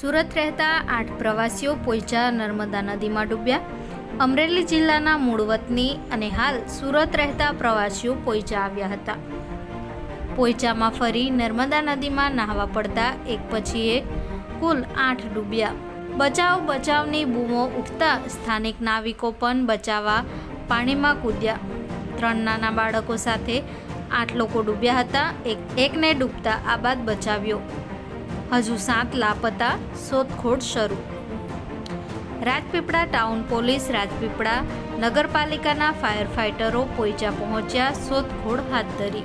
સુરત રહેતા આઠ પ્રવાસીઓ પોઈચા નર્મદા નદીમાં ડૂબ્યા. અમરેલી જિલ્લાના મૂળ વતની અને હાલ સુરત રહેતા પ્રવાસીઓ પોઈચા આવ્યા હતા. પોઈચામાં ફરી નર્મદા નદીમાં નાહવા પડતા એક પછી એક કુલ આઠ ડૂબ્યા. બચાવ બચાવની બૂમો ઉઠતા સ્થાનિક નાવિકો પણ બચાવવા પાણીમાં કૂદ્યા. ત્રણ નાના બાળકો સાથે આઠ લોકો ડૂબ્યા હતા. એક એકને ડૂબતા આ બાદ બચાવ્યો. હજુ સાત લાપતા શોધખોળ શરૂ. રાજપીપળા ટાઉન પોલીસ, રાજપીપળા નગરપાલિકાના ફાયર ફાઇટરો પોઈચા પહોંચ્યા, શોધખોળ હાથ ધરી.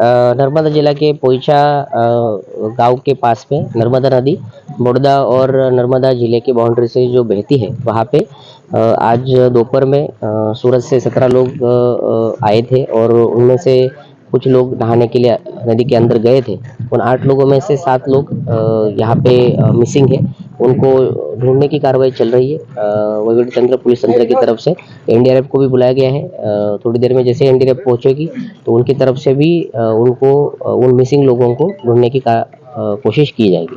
नर्मदा जिला के पोईचा गाँव के पास में नर्मदा नदी, बड़ौदा और नर्मदा ज़िले के बाउंड्री से जो बहती है, वहाँ पे आज दोपहर में सूरज सूरत से सत्रह लोग आए थे और उनमें से कुछ लोग नहाने के लिए नदी के अंदर गए थे। उन आठ लोगों में से सात लोग यहाँ पे मिसिंग है। उनको ढूँढने की कार्रवाई चल रही है अ, तंत्र पुलिस तंत्र की तरफ़ से। एनडीआरएफ को भी बुलाया गया है। थोड़ी देर में जैसे एनडीआरएफ पहुंचेगी तो उनकी तरफ़ से भी उनको उन मिसिंग लोगों को ढूँढने का- कोशिश की जाएगी।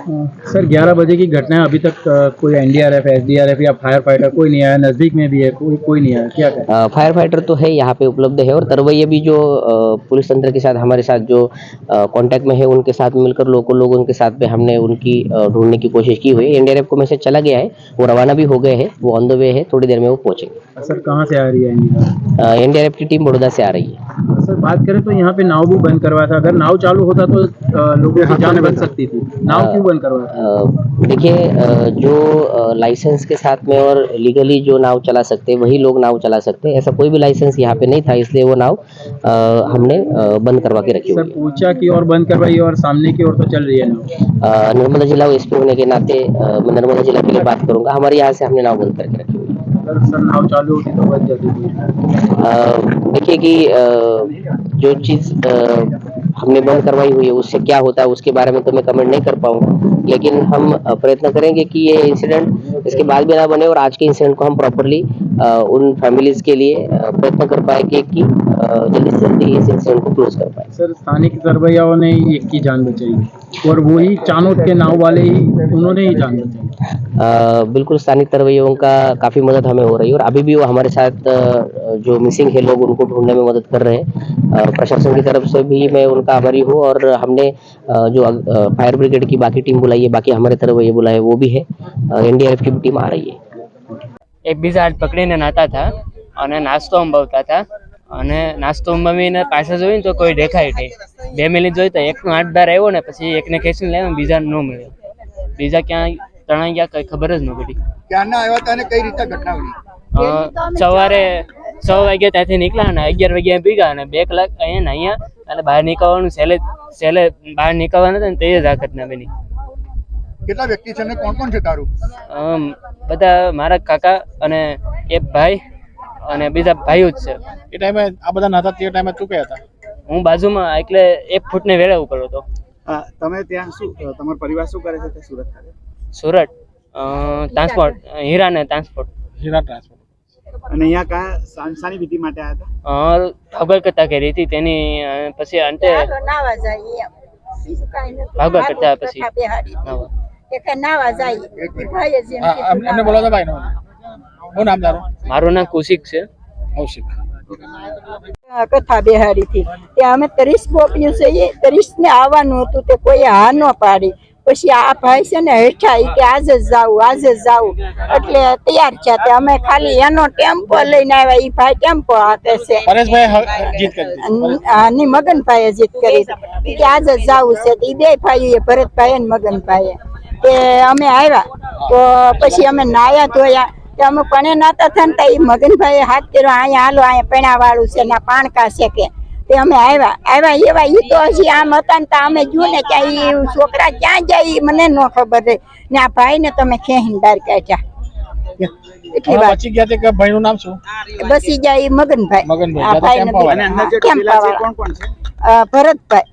सर 11 बजे की घटना है अभी तक कोई एनडीआरएफ एसडीआरएफ या फायर फाइटर कोई नहीं आया नज़दीक में भी है कोई कोई नहीं आया क्या करें फायर फाइटर तो है यहाँ पे उपलब्ध है और तरवैया भी जो पुलिस तंत्र के साथ हमारे साथ जो कांटेक्ट में है उनके साथ मिलकर लोकल लोगों के साथ में हमने उनकी ढूँढने की कोशिश की हुई एनडीआरएफ को मैसेज चला गया है वो रवाना भी हो गए हैं वो ऑन द वे है थोड़ी देर में वो पहुँचेंगे। सर कहाँ से आ रही है एनडीआरएफ की टीम बड़ौदा से आ रही है। सर बात करें तो यहाँ पे नाव भी बंद करवाया था। अगर नाव चालू होता तो लोगों की जान बच सकती थी। नाव क्यों बंद करवाया देखिए जो लाइसेंस के साथ में और लीगली जो नाव चला सकते हैं वही लोग नाव चला सकते। हैं ऐसा कोई भी लाइसेंस यहाँ पे नहीं था इसलिए वो नाव हमने बंद करवा के रखी सर पूछा की और बंद करवाई और सामने की ओर तो चल रही है नाव? नर्मदा जिला एसपी होने के नाते मैं नर्मदा जिला के लिए बात करूँगा। हमारे यहाँ से हमने नाव बंद करके रखी हुई तो देखिए कि जो चीज़ हमने बंद करवाई हुई है, उससे क्या होता है, उसके बारे में तो मैं कमेंट नहीं कर पाऊँगा लेकिन हम प्रयत्न करेंगे कि ये इंसिडेंट इसके बाद भी ना बने और आज के इंसिडेंट को हम प्रॉपरली उन फैमिलीज़ के लिए प्रयत्न कर पाए कि अ, जल्दी से जल्दी इस इंसिडेंट को क्लोज कर पाए। सर स्थानिक सरवैयाओं ने एक की जान बचाई और वही चानोद के नाव वाले ही उन्होंने ही जान बचाई। बिल्कुल स्थानीय तरवैयों का काफ़ी मदद हमें हो रही है और अभी भी वो हमारे साथ जो मिसिंग है लोग उनको ढूँढने में मदद कर रहे हैं। प्रशासन की तरफ़ से भी मैं उनका आभारी हूँ और हमने जो फायर ब्रिगेड की बाकी टीम बुलाई है बाकी हमारे तरवैये बुलाए वो भी है। एनडीआरएफ की ડ્યુટીમાં રહીએ. એકબીજા હાથ પકડીને નાતા હતા અને નાસ્તો અંબાવતા હતા. અને નાસ્તો અંબાવીને પાસે જોઈને તો કોઈ દેખાય નહીં. બે મિનિટ જોઈ તો એકનો હાથ બહાર આવ્યો ને પછી એકને ખેંચીને લેવા બીજાને ન મળ્યો. બીજા ક્યાં તણાઈ ગયા કઈ ખબર જ ન પડી. સવારે છ વાગે ત્યાંથી નીકળ્યા ને અગિયાર વાગે ભીગા અને બે કલાક અહીંયા અહીંયા અને બહાર નીકળવાનું સહેલે સહેલે બહાર નીકળવાનું હતું ને તે જ આખત ના બની. કેટલા વ્યક્તિ છે અને કોણ કોણ છે તારું? બધા મારા કાકા અને એક ભાઈ અને બીજા ભાઈઓ જ છે. એ ટાઈમે આ બધા નાતા તે ટાઈમે તું ક્યાં હતા? હું બાજુમાં એટલે એક ફૂટને વેળા ઉપર હતો. તમે ત્યાં શું તમારો પરિવાર શું કરે છે તે સુરત ખાતે? સુરત ટ્રાન્સપોર્ટ હીરા ને ટ્રાન્સપોર્ટ. હીરા ટ્રાન્સપોર્ટ. અને અહીંયા કા સાંસાની વિધિ માટે આવ્યા હતા? ખબર કરતા કરી હતી તેની પછી અંતે નાવા જાય એમ બીજું કાંઈ નથી. ભાગવા કરતા પછી. કે નાવા જાય. બોલો. તો ભાઈ નામ તારું? મારું નામ કૌશિક છે. કૌશિક. કથા બેહાડી થી અમે ત્રીસ ગોપીઓ છે એ ત્રીસ ને આવવાનું હતું તે કોઈ હા ન પાડી. પછી આ ભાઈ છે ને હેઠા એ કે આજે જ જાવું આજે જ જાવું એટલે તૈયાર થયા તે અમે ખાલી એનો ટેમ્પો લઈને આવ્યા એ ભાઈ ટેમ્પો હાથે છે. કરી મગનભાઈએ જીત કરી. કે આજે જ જાવું છે એ બે ભાઈ ભરતભાઈ મગનભાઈએ. તે અમે આવ્યા તો પછી અમે નાયા ધોયા. તે અમે પણે નાતા થયા ને તો ઈ મગનભાઈએ હાથ કર્યો અહીંયા હાલો અહીંયા પૈણા વાળું છે ના પાણકા છે કે. તે અમે આવ્યા આવ્યા એવા એ તો હજી આમ હતા ને તો અમે જોયું ને ક્યાં એ છોકરા ક્યાં જાય એ મને ન ખબર રહી. ને આ ભાઈને તમે ખેહીને બહાર કાઢ્યા. એટલી વાત. પછી ગયા તે કે ભાઈનું નામ શું? બસી જાય એ મગનભાઈ. મગનભાઈ. વાળા. અ, ભરતભાઈ.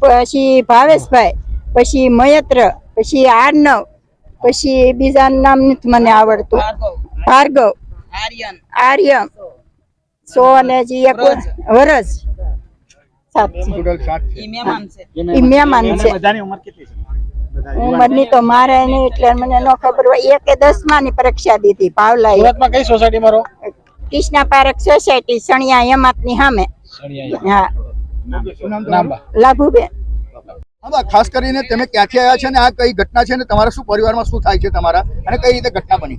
પછી ભાવેશભાઈ. પછી મયત્ર. પછી આર્નવ પછી બીજા નામ નથી મને આવડતું. ભાર્ગવ. આર્યન. સો અને હજી એક વરસ છે. મહેમાન છે. બધાની ઉંમર કેટલી છે? બધા ઉંમરની તો મારે નહીં એટલે મને ન ખબર હોય. એક દસમા ની પરીક્ષા દીધી પાવલા કઈ કૃષ્ણા પાર્ક સોસાયટી સણિયા હેમાત. ની સામે હા લાભુબેન. હા ખાસ કરીને તમે ક્યાંથી આવ્યા છે ને આ કઈ ઘટના છે અને તમારા શું પરિવારમાં શું થાય છે તમારા? અને કઈ રીતે ઘટના બની?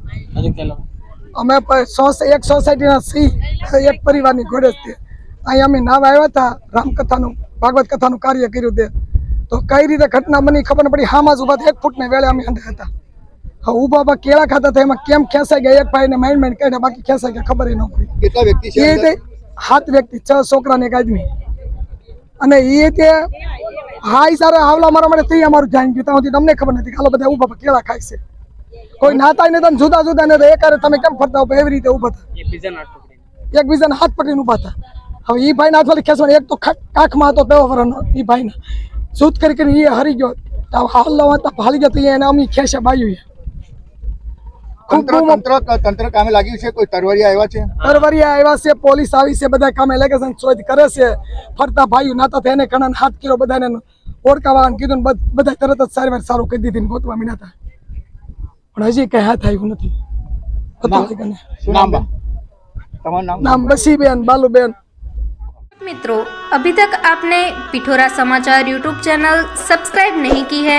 અમે એક સોસાયટીના સિંહ એક પરિવારની ઘોડે અહીંયા અમે નામ આવ્યા હતા રામકથાનું ભાગવત કથાનું કાર્ય કર્યું તે. તો કઈ રીતે ઘટના બની ખબર ન પડી. હામાં જ ઊભા એક ફૂટને વેળે અમે અંદર હતા. હા ઊભા ઊભા કેળા ખાતા હતા. એમાં કેમ ખેંચાઈ ગયા? એક ભાઈને માઇન્ડ માઇન્ડ કાઢ્યા. બાકી ખેંચાઈ ગયા ખબર ન પડી. કેટલા વ્યક્તિ છે? રીતે સાત વ્યક્તિ છ છોકરા ને એક આદમી. અને એ તે હા એ સારા હાવલા મારા માટે થઈ અમારું જાણી ગયું. ત્યાં સુધી તમને ખબર નથી ખાલી બધા ઊભા કેળા ખાય છે. કોઈ નાતા ને તમે જુદા જુદા ને એક તમે કેમ ફરતા હો? એવી રીતે ઊભા હતા એકબીજાને હાથ પકડીને. હાથ ઊભા હતા હવે એ ભાઈ હાથ વાળી ખેંચવાની એક તો કાખમાં હતો પેલો વરનો એ ભાઈના. સૂત કરી કરીને એ હરી ગયો. હાલ હતા ભાલી ગયો તો એને અમી ખેંચે બાયું તંત્ર બૂમો તંત્ર તંત્ર કામે લાગ્યું છે કોઈ તરવરિયા આવ્યા છે પરવરિયા આવ્યા છે પોલીસ આવી છે બધા કામે લાગે છે અને શોધ કરે છે ફરતા ભાઈઓ નાતા હતા એને ઘણા હાથ કિલો બધાને ઓળખાવા કીધું ને બધ- બધા તરત જ સારી વાર સારું કરી દીધી ને ગોતવા મીના હતા પણ હજી કઈ હાથ આવ્યું નથી પતા લાગ્યા ને. શું નામ બા? તમારું નામ નામ બસીબેન બાલુબેન मित्रों अभी तक आपने पिठोरा समाचार यूट्यूब चैनल सब्सक्राइब नहीं की है